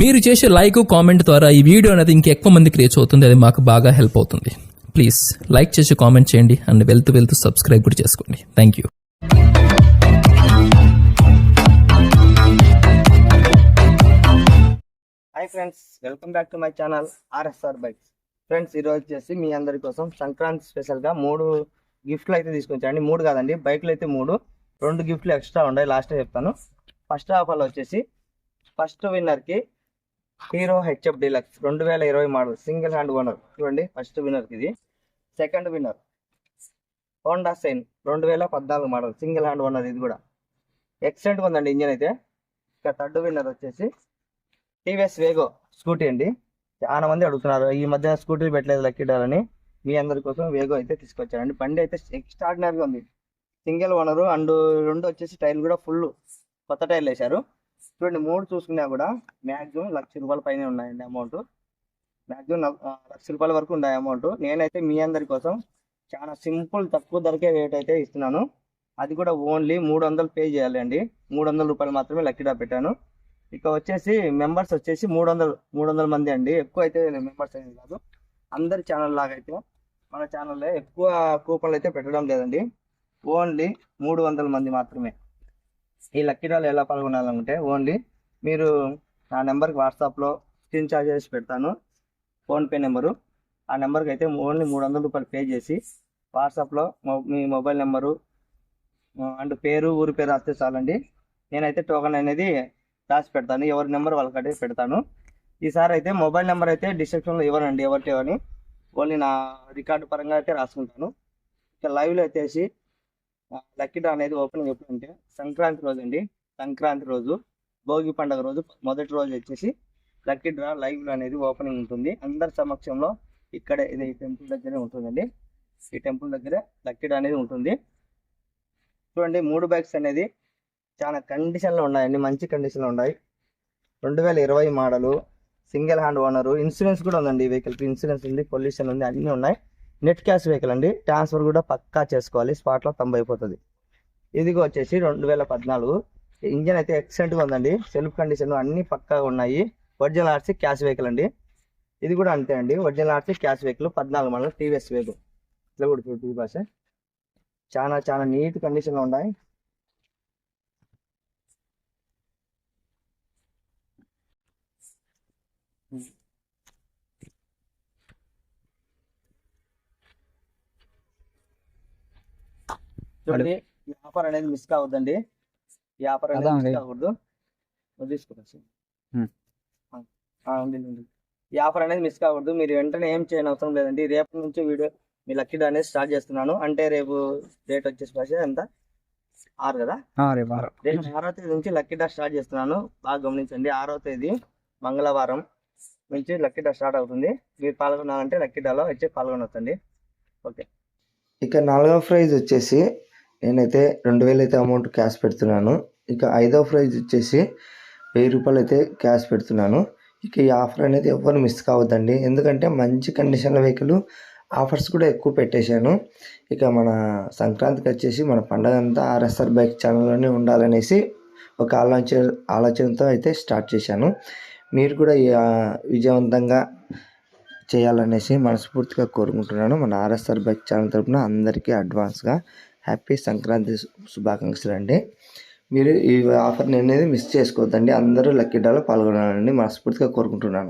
మీరు చేసే like comment ద్వారా ఈ వీడియో అనేది ఇంకెక్కువ మందికి రీచ్ అవుతుంది. అది మాకు బాగా హెల్ప్ అవుతుంది. ప్లీజ్ లైక్ చేసి కామెంట్ చేయండి అండ్ వెళ్తూ వెళ్తూ సబ్స్క్రైబ్ కూడా చేసుకోండి. Thank you hi friends welcome back to my channel RSR bikes friends ఈరోజు వచ్చేసి మీ అందరి కోసం సంక్రాంతి స్పెషల్గా మూడు గిఫ్ట్లు అయితే తీసుకొచ్చాండి మూడు కాదండి బైక్లు అయితే మూడు. రెండు గిఫ్ట్లు ఎక్స్ట్రా ఉన్నాయి లాస్ట్ చెప్తాను. ఫస్ట్ ఆఫ్ ఆల్ వచ్చేసి ఫస్ట్ విన్నర్కి హీరో హెచ్ఎఫ్ డీలక్స్ రెండు వేల ఇరవై మోడల్ సింగిల్ హ్యాండ్ ఓనర్ చూడండి ఫస్ట్ విన్నర్కి ఇది. సెకండ్ విన్నర్ హోండా సైన్ రెండు వేల పద్నాలుగు మోడల్ సింగిల్ హ్యాండ్ ఓనర్ ఇది కూడా. ఎక్సలెంట్గా ఉందండి ఇంజన్ అయితే. ఇక థర్డ్ విన్నర్ వచ్చేసి టీవీఎస్ వేగో స్కూటీ అండి. చాలా మంది అడుగుతున్నారు ఈ మధ్య స్కూటీలు పెట్టలేదు లక్కీ అని. మీ అందరి కోసం వేగో అయితే తీసుకొచ్చారండి. బండి అయితే ఎక్స్ట్రాడినరీగా ఉంది. సింగిల్ ఓనరు అండ్ రెండు వచ్చేసి టైర్లు కూడా ఫుల్ కొత్త టైర్లు వేశారు. చూడండి మూడు చూసుకున్నా కూడా మ్యాక్సిమం లక్ష రూపాయల పైన ఉన్నాయండి అమౌంట్ మ్యాక్సిమం లక్ష రూపాయల వరకు ఉన్నాయి అమౌంట్ నేనైతే మీ అందరి కోసం చాలా సింపుల్ తక్కువ ధరకే రేట్ అయితే ఇస్తున్నాను. అది కూడా ఓన్లీ మూడు వందలు పే చేయాలండి మూడు వందల రూపాయలు మాత్రమే లక్కీడా పెట్టాను. ఇక వచ్చేసి మెంబర్స్ వచ్చేసి మూడు వందలు మూడు వందల మంది అండి. ఎక్కువ అయితే మెంబర్స్ అనేది కాదు. అందరి ఛానల్ లాగా అయితే మన ఛానల్లో ఎక్కువ కూపన్లు అయితే పెట్టడం లేదండి. ఓన్లీ మూడు వందల మంది మాత్రమే. ఈ లక్కీ డ్రాలో ఎలా పాల్గొనాలంటే ఓన్లీ మీరు నా నెంబర్కి వాట్సాప్లో స్క్రీన్ చార్జ్ చేసి పెడతాను ఫోన్పే నెంబరు. ఆ నెంబర్కి అయితే ఓన్లీ మూడు వందల రూపాయలు పే చేసి వాట్సాప్లో మొ- మీ మొబైల్ నెంబరు అండ్ పేరు ఊరి పేరు రాస్తే చాలండి. నేనైతే టోకెన్ అనేది రాసి పెడతాను ఎవరి నెంబర్ వాళ్ళకైతే పెడతాను. ఈసారి అయితే మొబైల్ నెంబర్ అయితే డిస్క్రిప్షన్లో ఇవ్వనండి ఎవరికి అని. ఓన్లీ నా రికార్డు పరంగా అయితే రాసుకుంటాను. ఇక లైవ్లో వచ్చేసి లక్కీ డ్రా అనేది ఓపెనింగ్ ఎప్పుడంటే సంక్రాంతి రోజు అండి సంక్రాంతి రోజు భోగి పండుగ రోజు మొదటి రోజు వచ్చేసి లక్కీ డ్రా లైవ్ అనేది ఓపెనింగ్ ఉంటుంది. అందరి సమక్షంలో ఇక్కడే ఇది టెంపుల్ దగ్గరే ఉంటుందండి. ఈ టెంపుల్ దగ్గరే లక్కీ డ్రా అనేది ఉంటుంది. చూడండి మూడు బైక్స్ అనేది చాలా కండిషన్లో ఉన్నాయండి. మంచి కండిషన్లో ఉన్నాయి. రెండు వేల ఇరవై model single hand owner insurance కూడా ఉందండి. ఈ వెహికల్కి ఇన్సూరెన్స్ ఉంది పొల్యూషన్ ఉంది అన్నీ ఉన్నాయి. నెట్ క్యాష్ వెహికల్ అండి. ట్రాన్స్ఫర్ కూడా పక్కా చేసుకోవాలి. స్పాట్లో తొంభై అయిపోతుంది. ఇదిగో వచ్చేసి రెండు వేల పద్నాలుగు. ఇంజన్ అయితే ఎక్సలెంట్గా ఉందండి. సెల్ఫ్ కండిషన్ అన్నీ పక్కాగా ఉన్నాయి. ఒరిజినల్ ఆర్సీ క్యాష్ వెహికల్ అండి. ఇది కూడా అంతే అండి. ఒరిజినల్ ఆర్సీ క్యాష్ వెహికల్ పద్నాలుగు మళ్ళీ టీవీఎస్ వెహికల్. ఇట్లా కూడా ఫిఫ్టీ భాష చాలా చాలా నీట్ కండిషన్లో ఉన్నాయి. చూడండి ఈ ఆఫర్ అనేది మిస్ కావద్దండి. ఈ ఆఫర్ అనేది మిస్. ఉంది ఉంది. ఈ ఆఫర్ అనేది మిస్ కాకూడదు. మీరు వెంటనే ఏం చేయని అవసరం లేదండి. రేపు నుంచి వీడియో మీ లక్కీ డా అనేది స్టార్ట్ చేస్తున్నాను. అంటే రేపు డేట్ వచ్చేసి ఎంత? ఆరు కదా? రేపు ఆరో. తేదీ నుంచి లక్కీ డా స్టార్ట్ చేస్తున్నాను. బాగా గమనించండి. ఆరో తేదీ మంగళవారం నుంచి లక్కీ డా స్టార్ట్ అవుతుంది. మీరు పాల్గొనాలంటే లక్కీ డాలో వచ్చి పాల్గొనవచ్చండి ఓకే. ఇక నాలుగవ ప్రైజ్ వచ్చేసి నేనైతే రెండు వేలు అయితే అమౌంట్ క్యాష్ పెడుతున్నాను. ఇక ఐదవ ప్రైజ్ వచ్చేసి వెయ్యి రూపాయలు అయితే క్యాష్ పెడుతున్నాను. ఇక ఈ ఆఫర్ అనేది ఎవ్వరు మిస్ కావద్దండి. ఎందుకంటే మంచి కండిషన్ల వెహికల్ ఆఫర్స్ కూడా ఎక్కువ పెట్టేశాను. ఇక మన సంక్రాంతికి వచ్చేసి మన పండగ అంతా ఆర్ఎస్ఆర్ బైక్ ఛానల్లోనే ఉండాలనేసి ఒక ఆలోచన ఆలోచనతో అయితే స్టార్ట్ చేశాను. మీరు కూడా విజయవంతంగా చేయాలనేసి మనస్ఫూర్తిగా కోరుకుంటున్నాను. మన ఆర్ఎస్ఆర్ బైక్ ఛానల్ తరపున అందరికీ అడ్వాన్స్గా హ్యాపీ సంక్రాంతి శుభాకాంక్షలు అండి. మీరు ఈ ఆఫర్ని అనేది మిస్ చేసుకోవద్దండి. అందరూ లక్కీ డ్రాలో పాల్గొనాలని మనస్ఫూర్తిగా కోరుకుంటున్నాను.